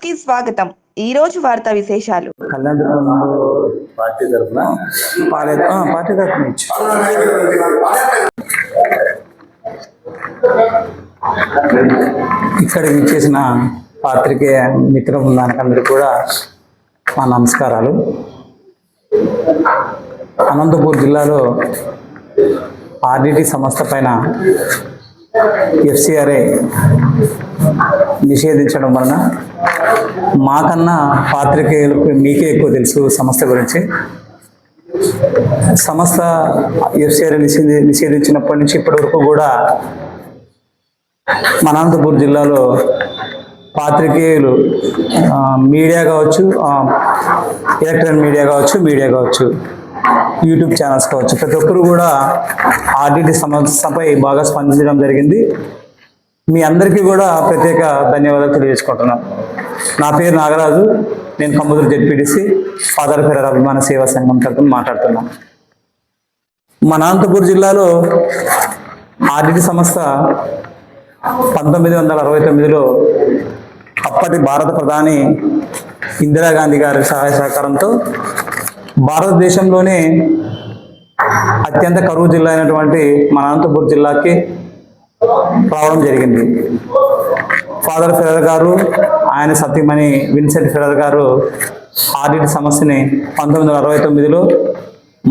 న్యూస్కి స్వాగతం. ఈ రోజు వార్తా విశేషాలు. పార్టీ తరఫున పార్టీ తరఫున ఇక్కడ ఇచ్చేసిన పాత్రికేయ మిత్ర బృందానికందరికీ కూడా మా నమస్కారాలు. అనంతపూర్ జిల్లాలో ఆర్డిటి సంస్థ పైన ఎఫ్సిఆర్ఏ నిషేధించడం వలన మాకన్నా పాత్రికేయులకు మీకే ఎక్కువ తెలుసు సంస్థ గురించి. సంస్థ ఎఫ్సిఆర్ నిషేధి నిషేధించినప్పటి నుంచి ఇప్పటి వరకు కూడా మన అనంతపూర్ జిల్లాలో పాత్రికేయులు మీడియా కావచ్చు ఎలక్ట్రానిక్ మీడియా కావచ్చు మీడియా కావచ్చు యూట్యూబ్ ఛానల్స్ కావచ్చు. ప్రతి ఒక్కరు కూడా ఆర్డిటి సంస్థపై బాగా స్పందించడం జరిగింది. మీ అందరికీ కూడా ప్రత్యేక ధన్యవాదాలు తెలియజేసుకుంటున్నాను. నా పేరు నాగరాజు. నేను కమ్ముదూరు జెడ్పీటీసీ ఫాదర్ ఫెరర్ అభిమాన సేవా సంఘం తరఫున మాట్లాడుతున్నాను మన అనంతపూర్ జిల్లాలో ఆర్డిటి సంస్థ పంతొమ్మిది వందల అరవై తొమ్మిదిలో అప్పటి భారత ప్రధాని ఇందిరాగాంధీ గారి సహాయ సహకారంతో భారతదేశంలోనే అత్యంత కరువు జిల్లా అయినటువంటి మన అనంతపూర్ జిల్లాకి రావడం జరిగింది. ఫాదర్ ఫెరర్ గారు ఆయన సతీమణి విన్సెంట్ ఫెరర్ గారు ఆర్డిటి సమస్యని పంతొమ్మిది వందల అరవై తొమ్మిదిలో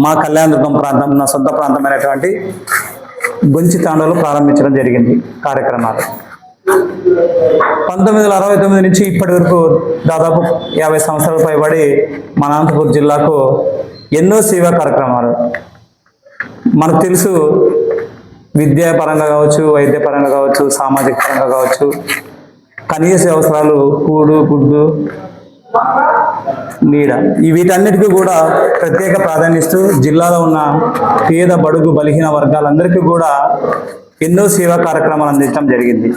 మా కళ్యాణదుర్గం ప్రాంతం నా సొంత ప్రాంతమైనటువంటి గొంచి తాండలో ప్రారంభించడం జరిగింది కార్యక్రమాలు. పంతొమ్మిది వందల అరవై తొమ్మిది నుంచి ఇప్పటి వరకు దాదాపు యాభై సంవత్సరాలు పైబడి మన అనంతపురం జిల్లాకు ఎన్నో సేవా కార్యక్రమాలు. మనకు తెలుసు విద్యాపరంగా కావచ్చు వైద్యపరంగా కావచ్చు సామాజిక పరంగా కావచ్చు కనీస అవసరాలు కూడు గుడ్డు నీడ. ఈ వీటన్నిటికీ కూడా ప్రత్యేక ప్రాధాన్యస్తూ జిల్లాలో ఉన్న పేద బడుగు బలహీన వర్గాలందరికీ కూడా ఎన్నో సేవా కార్యక్రమాలు అందించడం జరిగింది.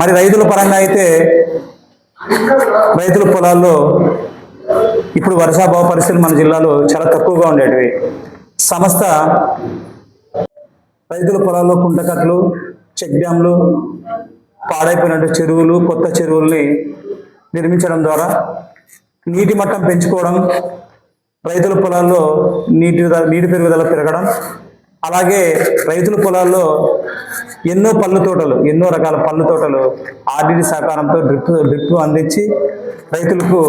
మరి రైతుల పరంగా అయితే రైతుల పొలాల్లో ఇప్పుడు వర్షాభావ పరిస్థితులు మన జిల్లాలో చాలా తక్కువగా ఉండేటివి. సంస్థ రైతుల పొలాల్లో కుంటకట్లు చెక్ డ్యాంలు పాడైపోయినట్టు చెరువులు కొత్త చెరువుల్ని నిర్మించడం ద్వారా నీటి మట్టం పెంచుకోవడం రైతుల పొలాల్లో నీటి నీటి పెరుగుదల పెరగడం అలాగే రైతుల పొలాల్లో ఎన్నో పళ్ళు తోటలు ఎన్నో రకాల పళ్ళు తోటలు ఆర్డీడీ సహకారంతో డ్రిప్ డ్రిప్ అందించి రైతులకు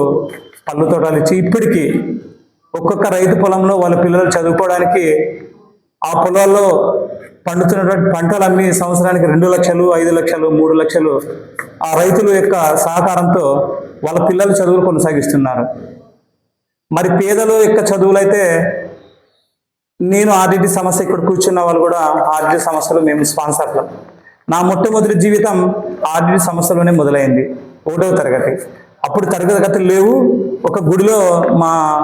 పళ్ళు తోటలు ఇచ్చి ఇప్పటికీ ఒక్కొక్క రైతు పొలంలో వాళ్ళ పిల్లలు చదువుకోవడానికి ఆ పొలాల్లో పండుతున్నటువంటి పంటలు అమ్మి సంవత్సరానికి రెండు లక్షలు ఐదు లక్షలు మూడు లక్షలు ఆ రైతుల యొక్క సహకారంతో వాళ్ళ పిల్లల చదువులు కొనసాగిస్తున్నారు. మరి పేదలు యొక్క చదువులైతే నేను ఆర్డిటి సమస్య ఇక్కడ కూర్చున్న వాళ్ళు కూడా ఆర్డిటి సమస్యలు మేము స్పాన్సర్లు. నా మొట్టమొదటి జీవితం ఆర్డిటి సమస్యలోనే మొదలైంది ఒకటవ తరగతి. అప్పుడు తరగతులు లేవు ఒక గుడిలో మా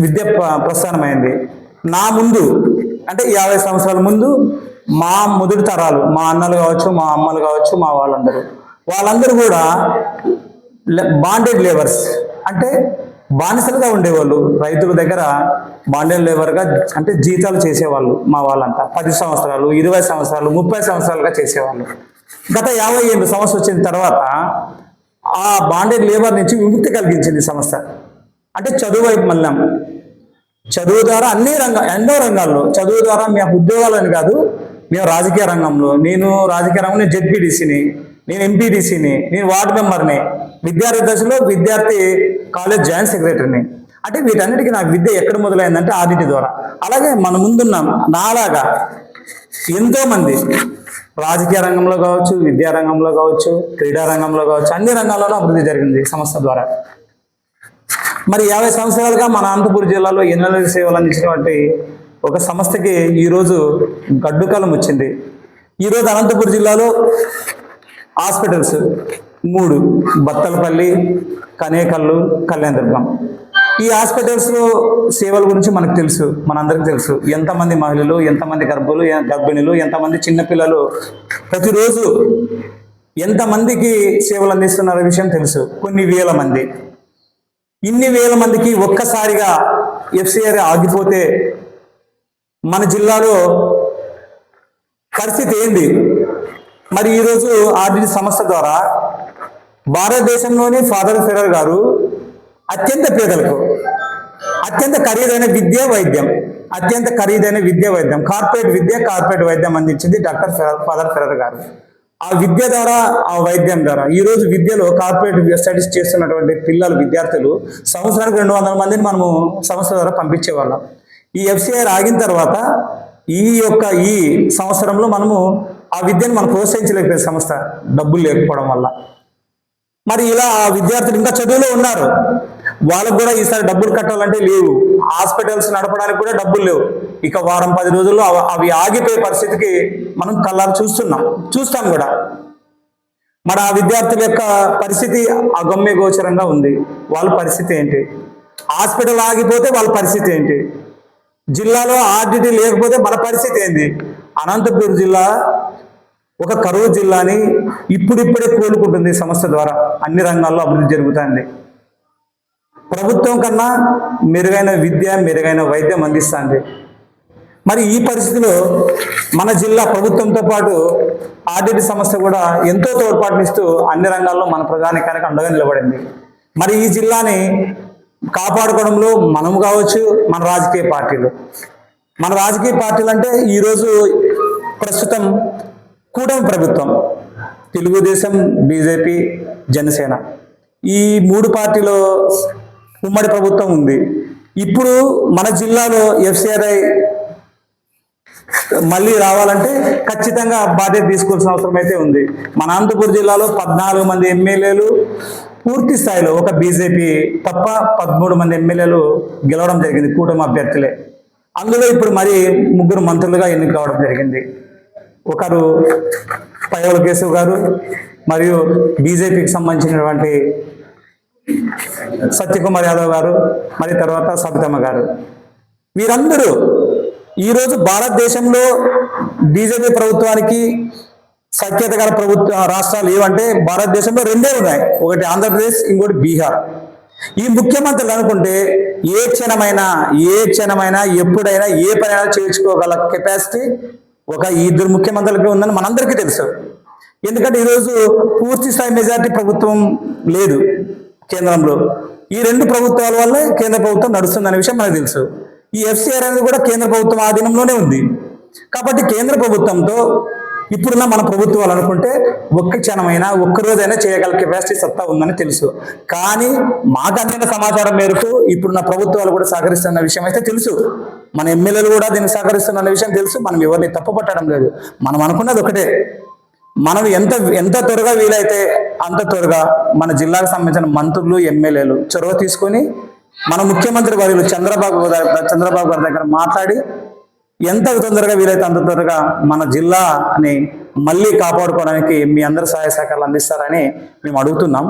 విద్య ప్ర- ప్రస్థానమైంది. నా ముందు అంటే యాభై సంవత్సరాల ముందు మా మొదటి తరాలు మా అన్నలు కావచ్చు మా అమ్మలు కావచ్చు మా వాళ్ళందరూ. వాళ్ళందరూ కూడా బాండెడ్ లేబర్స్ అంటే బానిసలుగా ఉండేవాళ్ళు. రైతుల దగ్గర బాండెల్ లేబర్గా అంటే జీతాలు చేసేవాళ్ళు మా వాళ్ళంతా. పది సంవత్సరాలు ఇరవై సంవత్సరాలు ముప్పై సంవత్సరాలుగా చేసేవాళ్ళు. గత యాభై ఏళ్ళు సంవత్సరం వచ్చిన తర్వాత ఆ బాండెడ్ లేబర్ నుంచి విముక్తి కలిగించింది సంస్థ. అంటే చదువు వైపు మళ్ళాం. చదువు ద్వారా అన్ని రంగ ఎన్నో రంగాల్లో చదువు ద్వారా మేము ఉద్యోగాలని కాదు మేము రాజకీయ రంగంలో. నేను రాజకీయ రంగంలో జెడ్పీడీసీని. నేను ఎంపీటీసీని నేను వార్డు మెంబర్ని విద్యార్థి దశలో విద్యార్థి కాలేజ్ జాయింట్ సెక్రటరీని. అంటే వీటన్నిటికీ నాకు విద్య ఎక్కడ మొదలైందంటే ఆడిటి ద్వారా. అలాగే మన ముందున్న నాలాగా ఎంతోమంది రాజకీయ రంగంలో కావచ్చు విద్యా రంగంలో కావచ్చు క్రీడా రంగంలో కావచ్చు అన్ని రంగాల్లోనూ అభివృద్ధి జరిగింది ఈ సంస్థ ద్వారా. మరి యాభై సంవత్సరాలుగా మన అనంతపురం జిల్లాలో ఎన్నెల సేవలు అందించినటువంటి ఒక సంస్థకి ఈరోజు గడ్డుకాలం వచ్చింది. ఈరోజు అనంతపురం జిల్లాలో హాస్పిటల్స్ మూడు బత్తలపల్లి కనేకల్లు కళ్యాణదుర్గం. ఈ హాస్పిటల్స్లో సేవల గురించి మనకు తెలుసు మనందరికీ తెలుసు. ఎంతమంది మహిళలు ఎంతమంది గర్భులు గర్భిణులు ఎంతమంది చిన్నపిల్లలు ప్రతిరోజు ఎంతమందికి సేవలు అందిస్తున్నారు విషయం తెలుసు. కొన్ని వేల మంది. ఇన్ని వేల మందికి ఒక్కసారిగా ఎఫ్సిఆర్ ఆగిపోతే మన జిల్లాలో పరిస్థితి ఏంది? మరి ఈరోజు ఆర్డిటి సంస్థ ద్వారా భారతదేశంలోని ఫాదర్ ఫెరర్ గారు అత్యంత పేదలకు అత్యంత ఖరీదైన విద్య వైద్యం అత్యంత ఖరీదైన విద్య వైద్యం కార్పొరేట్ విద్య కార్పొరేట్ వైద్యం అందించింది డాక్టర్ ఫెరర్ ఫాదర్ ఫెరర్ గారు. ఆ విద్య ద్వారా ఆ వైద్యం ద్వారా ఈ రోజు విద్యలో కార్పొరేట్ స్టడీస్ చేస్తున్నటువంటి పిల్లలు విద్యార్థులు సంవత్సరానికి రెండు వందల మందిని మనము సంస్థ ద్వారా పంపించేవాళ్ళం. ఈ ఎఫ్సిఐ ఆగిన తర్వాత ఈ యొక్క ఈ సంవత్సరంలో మనము ఆ విద్యను మనం ప్రోత్సహించలేకపోయిన సంస్థ డబ్బులు లేకపోవడం వల్ల. మరి ఇలా ఆ విద్యార్థులు ఇంకా చదువులో ఉన్నారు. వాళ్ళకు కూడా ఈసారి డబ్బులు కట్టాలంటే లేవు. హాస్పిటల్స్ నడపడానికి కూడా డబ్బులు లేవు. ఇక వారం పది రోజుల్లో అవి ఆగిపోయే పరిస్థితికి మనం కళ్ళారు చూస్తున్నాం. చూస్తాం కూడా. మరి ఆ విద్యార్థుల యొక్క పరిస్థితి అగమ్య గోచరంగా ఉంది. వాళ్ళ పరిస్థితి ఏంటి? హాస్పిటల్ ఆగిపోతే వాళ్ళ పరిస్థితి ఏంటి? జిల్లాలో ఆర్డిటీ లేకపోతే మన పరిస్థితి ఏంది? అనంతపురం జిల్లా ఒక కరువు జిల్లాని ఇప్పుడిప్పుడే కోలుకుంటుంది ఈ సంస్థ ద్వారా. అన్ని రంగాల్లో అభివృద్ధి జరుగుతుంది. ప్రభుత్వం కన్నా మెరుగైన విద్య మెరుగైన వైద్యం అందిస్తుంది. మరి ఈ పరిస్థితిలో మన జిల్లా ప్రభుత్వంతో పాటు ఆర్డిటి సంస్థ కూడా ఎంతో తోడ్పాటునిస్తూ అన్ని రంగాల్లో మన ప్రజానికానికి అండగా నిలబడింది. మరి ఈ జిల్లాని కాపాడుకోవడంలో మనము కావచ్చు మన రాజకీయ పార్టీలు. మన రాజకీయ పార్టీలు అంటే ఈరోజు ప్రస్తుతం కూటమి ప్రభుత్వం తెలుగుదేశం బీజేపీ జనసేన. ఈ మూడు పార్టీలో ఉమ్మడి ప్రభుత్వం ఉంది. ఇప్పుడు మన జిల్లాలో ఎఫ్సిఆర్ఐ మళ్ళీ రావాలంటే ఖచ్చితంగా బాధ్యత తీసుకోవాల్సిన అవసరం అయితే ఉంది. మన అనంతపురం జిల్లాలో పద్నాలుగు మంది ఎమ్మెల్యేలు పూర్తి స్థాయిలో ఒక బీజేపీ తప్ప పదమూడు మంది ఎమ్మెల్యేలు గెలవడం జరిగింది కూటమి అభ్యర్థులే. అందులో ఇప్పుడు మరి ముగ్గురు మంత్రులుగా ఎన్నిక కావడం జరిగింది. ఒకరు పయ్యవల కేశవ్ గారు మరియు బీజేపీకి సంబంధించినటువంటి సత్యకుమార్ యాదవ్ గారు మరి తర్వాత సబితమ్మ గారు. వీరందరూ ఈరోజు భారతదేశంలో బీజేపీ ప్రభుత్వానికి సఖ్యత గల ప్రభుత్వ రాష్ట్రాలు ఏవంటే భారతదేశంలో రెండే ఉన్నాయి. ఒకటి ఆంధ్రప్రదేశ్ ఇంకోటి బీహార్. ఈ ముఖ్యమంత్రులు అనుకుంటే ఏ క్షణమైనా ఏ క్షణమైనా ఎప్పుడైనా ఏ పనైనా చేర్చుకోగల కెపాసిటీ ఒక ఇద్దరు ముఖ్యమంత్రులకి ఉందని మనందరికీ తెలుసు. ఎందుకంటే ఈరోజు పూర్తి స్థాయి మెజార్టీ ప్రభుత్వం లేదు కేంద్రంలో. ఈ రెండు ప్రభుత్వాల వల్లే కేంద్ర ప్రభుత్వం నడుస్తుందనే విషయం మనకు తెలుసు. ఈ ఎఫ్సిఆర్ అనేది కూడా కేంద్ర ప్రభుత్వం ఆధీనంలోనే ఉంది. కాబట్టి కేంద్ర ప్రభుత్వంతో ఇప్పుడున్న మన ప్రభుత్వాలు అనుకుంటే ఒక్క క్షణమైనా ఒక్క రోజైనా చేయగల కెపాసిటీ సత్తా ఉందని తెలుసు. కానీ మాకు అందిన సమాచారం మేరకు ఇప్పుడున్న ప్రభుత్వాలు కూడా సహకరిస్తున్న విషయం అయితే తెలుసు. మన ఎమ్మెల్యేలు కూడా దీన్ని సహకరిస్తున్న విషయం తెలుసు. మనం ఎవరిని తప్పుపట్టడం లేదు. మనం అనుకున్నది ఒకటే. మనం ఎంత ఎంత త్వరగా వీలైతే అంత త్వరగా మన జిల్లాకు సంబంధించిన మంత్రులు ఎమ్మెల్యేలు చొరవ తీసుకొని మన ముఖ్యమంత్రి వర్యులు చంద్రబాబు చంద్రబాబు గారి దగ్గర మాట్లాడి ఎంత తొందరగా వీలైతే అంత త్వరగా మన జిల్లాని మళ్ళీ కాపాడుకోవడానికి మీ అందరి సహాయ సహకారాలు అందిస్తారని మేము అడుగుతున్నాం.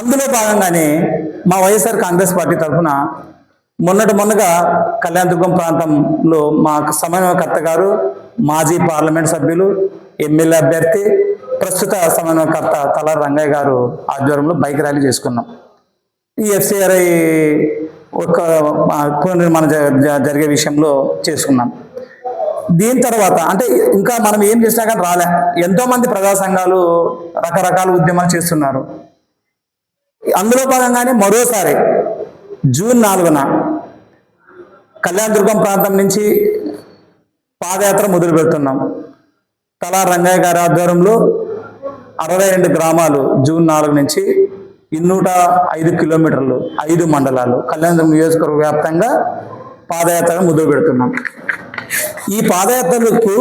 అందులో భాగంగానే మా వైఎస్ఆర్ కాంగ్రెస్ పార్టీ తరఫున మొన్నటి మొన్నగా కళ్యాణదుర్గం ప్రాంతంలో మా సమన్వయకర్త గారు మాజీ పార్లమెంట్ సభ్యులు ఎమ్మెల్యే అభ్యర్థి ప్రస్తుత సమన్వయకర్త తల రంగయ్య గారు ఆధ్వర్యంలో బైక్ ర్యాలీ చేసుకున్నాం. ఈ ఎఫ్సిఆర్ఐ ఒక ఆ, పునర్నిర్మాణం జ- జ- జరిగే విషయంలో చేసుకున్నాం. దీని తర్వాత అంటే ఇంకా మనం ఏం చేసినా కానీ రాలే. ఎంతోమంది ప్రజా సంఘాలు రకరకాల ఉద్యమాలు చేస్తున్నారు. అందులో భాగంగానే మరోసారి జూన్ నాలుగున కళ్యాణదుర్గం ప్రాంతం నుంచి పాదయాత్ర మొదలు పెడుతున్నాం. తలా రంగయ్య గారి ఆధ్వర్యంలో అరవై రెండు గ్రామాలు జూన్ నాలుగు నుంచి ఇన్నూట ఐదు కిలోమీటర్లు ఐదు మండలాలు కళ్యాణదుర్గం నియోజకవర్గ వ్యాప్తంగా పాదయాత్ర మొదలు పెడుతున్నాం. ఈ పాదయాత్రలకు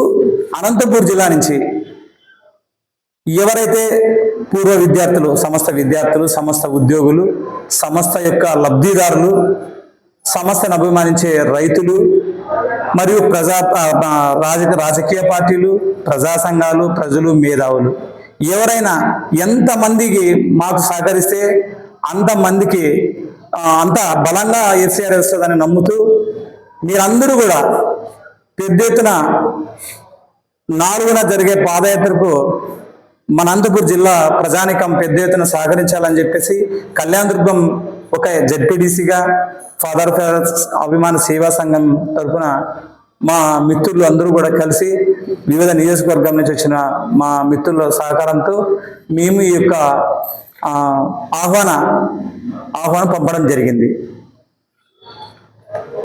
అనంతపూర్ జిల్లా నుంచి ఎవరైతే పూర్వ విద్యార్థులు సమస్త విద్యార్థులు సమస్త ఉద్యోగులు సంస్థ యొక్క లబ్ధిదారులు సంస్థను అభిమానించే రైతులు మరియు ప్రజా రాజకీయ పార్టీలు ప్రజా సంఘాలు ప్రజలు మేధావులు ఎవరైనా ఎంతమందికి మాకు సహకరిస్తే అంతమందికి అంత బలంగా ఎస్ఆర్ వస్తుందని నమ్ముతూ మీరందరూ కూడా పెద్ద ఎత్తున నాలుగున జరిగే పాదయాత్రకు మన అనంతపురం జిల్లా ప్రజానికం పెద్ద ఎత్తున సహకరించాలని చెప్పేసి కళ్యాణదుర్గం ఒక జెడ్పీడీసీగా ఫాదర్ ఫాదర్స్ అభిమాన సేవా సంఘం తరఫున మా మిత్రులు అందరూ కూడా కలిసి వివిధ నియోజకవర్గం నుంచి వచ్చిన మా మిత్రుల సహకారంతో మేము ఈ యొక్క ఆహ్వాన ఆహ్వానం పంపడం జరిగింది.